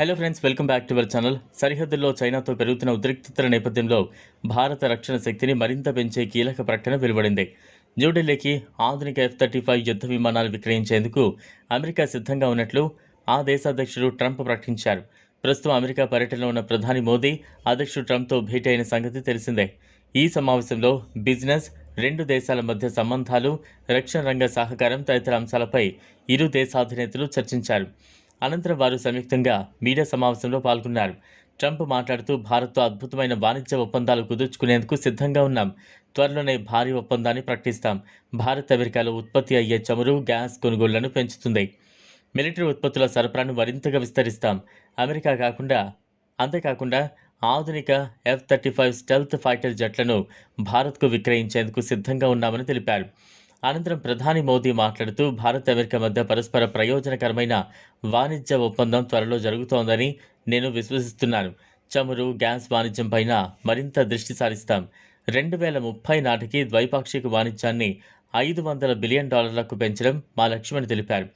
Hello friends welcome back to our channel సరిహద్దుల్లో చైనాతో పెరుగుతున్న ఉద్రిక్తతల నేపథ్యంలో భారత రక్షణ శక్తిని మరింత పెంచే కీలక ప్రకటన వెలువడింది. న్యూఢిల్లీకి ఆధునిక ఎఫ్ థర్టీ ఫైవ్ యుద్ధ విమానాలు విక్రయించేందుకు అమెరికా సిద్ధంగా ఉన్నట్లు ఆ దేశాధ్యక్షుడు ట్రంప్ ప్రకటించారు. ప్రస్తుతం అమెరికా పర్యటనలో ఉన్న ప్రధాని మోదీ అధ్యక్షుడు ట్రంప్తో భేటీ అయిన సంగతి తెలిసిందే. ఈ సమావేశంలో బిజినెస్ రెండు దేశాల మధ్య సంబంధాలు రక్షణ రంగ సహకారం తదితర అంశాలపై ఇరు దేశాధినేతలు చర్చించారు. అనంతరం వారు సంయుక్తంగా మీడియా సమావేశంలో పాల్గొన్నారు. ట్రంప్ మాట్లాడుతూ భారత్తో అద్భుతమైన వాణిజ్య ఒప్పందాలు కుదుర్చుకునేందుకు సిద్ధంగా ఉన్నాం. త్వరలోనే భారీ ఒప్పందాన్ని ప్రకటిస్తాం. భారత్ అమెరికాలో ఉత్పత్తి అయ్యే చమురు గ్యాస్ కొనుగోళ్ళను పెంచుతుంది. మిలిటరీ ఉత్పత్తుల సరఫరాను మరింతగా విస్తరిస్తాం. అమెరికా కాకుండా అంతేకాకుండా ఆధునిక F thirty five stealth fighter జట్లను భారత్కు విక్రయించేందుకు సిద్ధంగా ఉన్నామని తెలిపారు. అనంతరం ప్రధాని మోదీ మాట్లాడుతూ భారత్ అమెరికా మధ్య పరస్పర ప్రయోజనకరమైన వాణిజ్య ఒప్పందం త్వరలో జరుగుతోందని నేను విశ్వసిస్తున్నాను. చమురు గ్యాస్ వాణిజ్యం పైన మరింత దృష్టి సారిస్తాం. రెండు వేల ముప్పై నాటికి ద్వైపాక్షిక వాణిజ్యాన్ని ఐదు వందల బిలియన్ డాలర్లకు పెంచడం మా లక్ష్యమని తెలిపారు.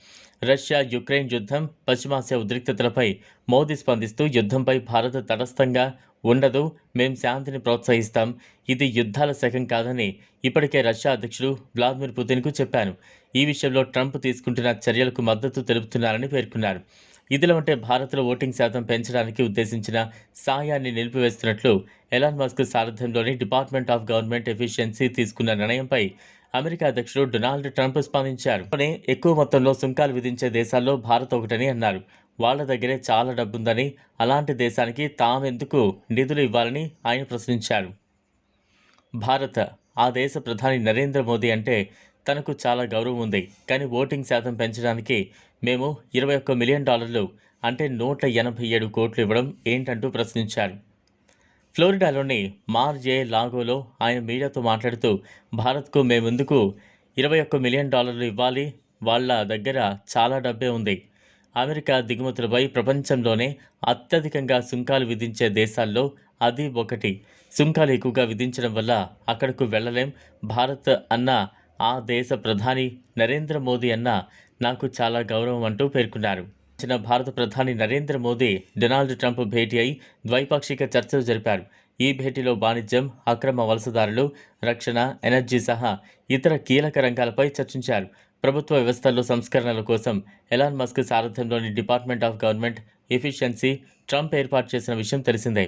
రష్యా యుక్రెయిన్ యుద్ధం పశ్చిమాసియా ఉద్రిక్తతలపై మోదీ స్పందిస్తూ యుద్ధంపై భారత్ తటస్థంగా ఉండదు మేం శాంతిని ప్రోత్సహిస్తాం. ఇది యుద్ధాల శకం కాదని ఇప్పటికే రష్యా అధ్యక్షుడు వ్లాదిమిర్ పుతిన్కు చెప్పాను. ఈ విషయంలో ట్రంప్ తీసుకుంటున్న చర్యలకు మద్దతు తెలుపుతున్నారని పేర్కొన్నారు. ఇదిలా ఉంటే భారత్లో ఓటింగ్ శాతం పెంచడానికి ఉద్దేశించిన సాయాన్ని నిలిపివేస్తున్నట్లు ఎలాన్ మస్క్ సారథ్యంలోని డిపార్ట్మెంట్ ఆఫ్ గవర్నమెంట్ ఎఫిషియన్సీ తీసుకున్న నిర్ణయంపై అమెరికా అధ్యక్షుడు డొనాల్డ్ ట్రంప్ స్పందించారు. కానీ ఎక్కువ మొత్తంలో సుంకాలు విధించే దేశాల్లో భారత్ ఒకటని అన్నారు. వాళ్ళ దగ్గరే చాలా డబ్బుందని అలాంటి దేశానికి తామెందుకు నిధులు ఇవ్వాలని ఆయన ప్రశ్నించారు. భారత్ ఆ దేశ ప్రధాని నరేంద్ర మోదీ అంటే తనకు చాలా గౌరవం ఉంది. కానీ ఓటింగ్ శాతం పెంచడానికి మేము ఇరవై ఒక్క మిలియన్ డాలర్లు అంటే నూట ఎనభై ఏడు కోట్లు ఇవ్వడం ఏంటంటూ ప్రశ్నించారు. ఫ్లోరిడాలోని మార్జే లాగోలో ఆయన మీడియాతో మాట్లాడుతూ భారత్కు మేమెందుకు ఇరవై ఒక్క మిలియన్ డాలర్లు ఇవ్వాలి? వాళ్ళ దగ్గర చాలా డబ్బే ఉంది. అమెరికా దిగుమతులపై ప్రపంచంలోనే అత్యధికంగా సుంకాలు విధించే దేశాల్లో అది ఒకటి. సుంకాలు ఎక్కువగా విధించడం వల్ల అక్కడకు వెళ్ళలేం. భారత్ అన్న ఆ దేశ ప్రధాని నరేంద్ర మోదీ అన్న నాకు చాలా గౌరవం అంటూ పేర్కొన్నారు. చిన్న భారత ప్రధాని నరేంద్ర మోదీ డొనాల్డ్ ట్రంప్ భేటీ అయి ద్వైపాక్షిక చర్చలు జరిపారు. ఈ భేటీలో వాణిజ్యం అక్రమ వలసదారులు రక్షణ ఎనర్జీ సహా ఇతర కీలక రంగాలపై చర్చించారు. ప్రభుత్వ వ్యవస్థల్లో సంస్కరణల కోసం Elon Musk సారథ్యంలోని department of government efficiency Trump ఏర్పాటు చేసిన విషయం తెలిసిందే.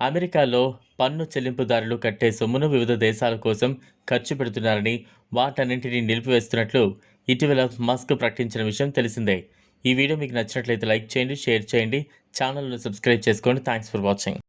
అమెరికాలో పన్ను చెల్లింపుదారులు కట్టే సొమ్మును వివిధ దేశాల కోసం ఖర్చు పెడుతున్నారని వాటన్నింటినీ నిలిపివేస్తున్నట్లు ఇటీవల మస్క్ ప్రకటించిన విషయం తెలిసిందే. ఈ వీడియో మీకు నచ్చినట్లయితే లైక్ చేయండి షేర్ చేయండి ఛానల్ను సబ్స్క్రైబ్ చేసుకోండి. Thanks for watching